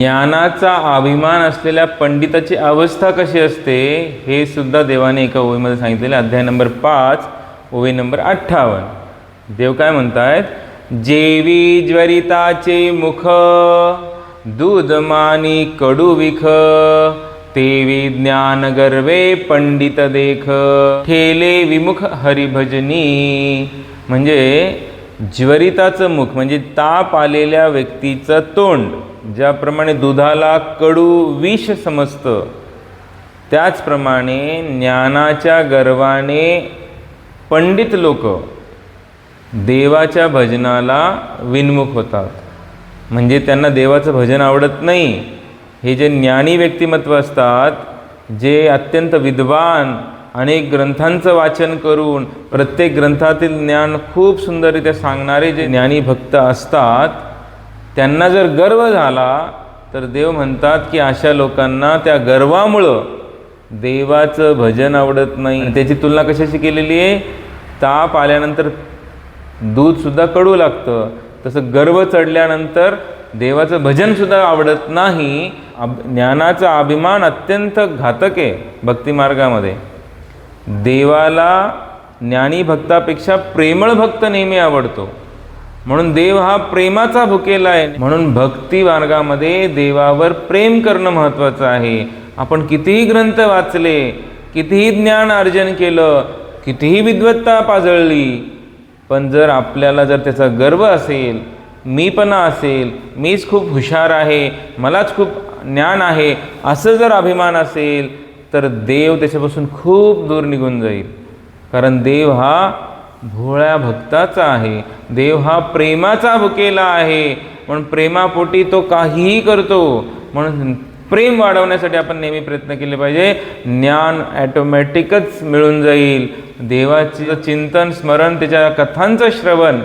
ज्ञानाचा अभिमान असलेल्या पंडिताची अवस्था कशी असते हे सुद्धा देवाने एका ओळीमध्ये सांगितलेले अध्याय नंबर पाच ओवी नंबर अठ्ठावन्न. देव काय म्हणतायत? जेवी ज्वरिताचे मुख दूधमानी कडू विख तेवी ज्ञान गर्वे पंडित देख. ठेले विमुख हरिभजनी. म्हणजे ज्वरिताचं मुख म्हणजे ताप आलेल्या व्यक्तीचं तोंड ज्याप्रमाणे दुधाला कडू विष समजतं त्याचप्रमाणे ज्ञानाच्या गर्वाने पंडित लोक देवाच्या भजनाला विन्मुख होतात. म्हणजे त्यांना देवाचं भजन आवडत नाही. हे जे ज्ञानी व्यक्तिमत्व असतात जे अत्यंत विद्वान अनेक ग्रंथांचं वाचन करून प्रत्येक ग्रंथातील ज्ञान खूप सुंदररित्या सांगणारे जे ज्ञानी भक्त असतात त्यांना जर गर्व झाला तर देव म्हणतात की अशा लोकांना त्या गर्वामुळं देवाचं भजन आवडत नाही. त्याची तुलना कशाशी केलेली आहे? ताप आल्यानंतर दूधसुद्धा कडू लागतं. तसं गर्व चढल्यानंतर देवाचं भजनसुद्धा आवडत नाही. अब ज्ञानाचा अभिमान अत्यंत घातक आहे भक्तिमार्गामध्ये. देवाला ज्ञानी भक्तापेक्षा प्रेमळ भक्त नेहमी आवडतो. म्हणून देव हा प्रेमाचा भुकेला आहे. म्हणून भक्ती मार्गामध्ये देवावर प्रेम करणं महत्त्वाचं आहे. आपण कितीही ग्रंथ वाचले कितीही ज्ञान अर्जन केलं कितीही विद्वत्ता पाजळली पण जर आपल्याला जर त्याचा गर्व असेल मीपणा असेल मीच खूप हुशार आहे मलाच खूप ज्ञान आहे असं जर अभिमान असेल तर देव त्याच्यापासून खूप दूर निघून जाईल. कारण देव हा भोळ्या भक्ताचा आहे. देव हा प्रेमाचा भुकेला आहे. म्हणून प्रेमापोटी तो काहीही करतो. म्हणून प्रेम वाढवण्यासाठी आपण नेहमी प्रयत्न केले पाहिजे. ज्ञान ॲटोमॅटिकच मिळून जाईल. देवाचं चिंतन स्मरण त्याच्या कथांचं श्रवण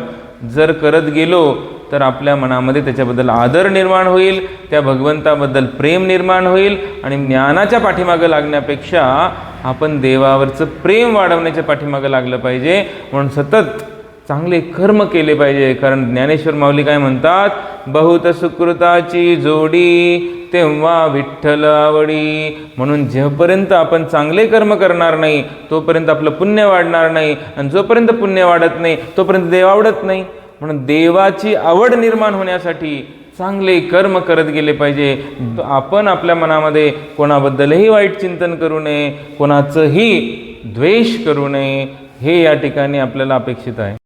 जर करत गेलो तर आपल्या मनामध्ये त्याच्याबद्दल आदर निर्माण होईल त्या भगवंताबद्दल प्रेम निर्माण होईल आणि ज्ञानाच्या पाठीमागं लागण्यापेक्षा आपण देवावरचं प्रेम वाढवण्याच्या पाठीमागं लागलं पाहिजे. म्हणून सतत चांगले कर्म केले पाहिजे कारण ज्ञानेश्वर माऊली काय म्हणतात? बहुत सुकृताची जोडी तेव्हा विठ्ठल आवडी म्हणून जेव्हापर्यंत आपण चांगले कर्म करणार नाही तोपर्यंत आपलं पुण्य वाढणार नाही आणि जोपर्यंत पुण्य वाढत नाही तोपर्यंत देव आवडत नाही. म्हणून देवाची आवड निर्माण होण्यासाठी चांगले कर्म करत गेले पाहिजे. आपण आपल्या मनामध्ये कोणाबद्दलही वाईट चिंतन करू नये कोणाचंही द्वेष करू नये हे या ठिकाणी आपल्याला अपेक्षित आहे.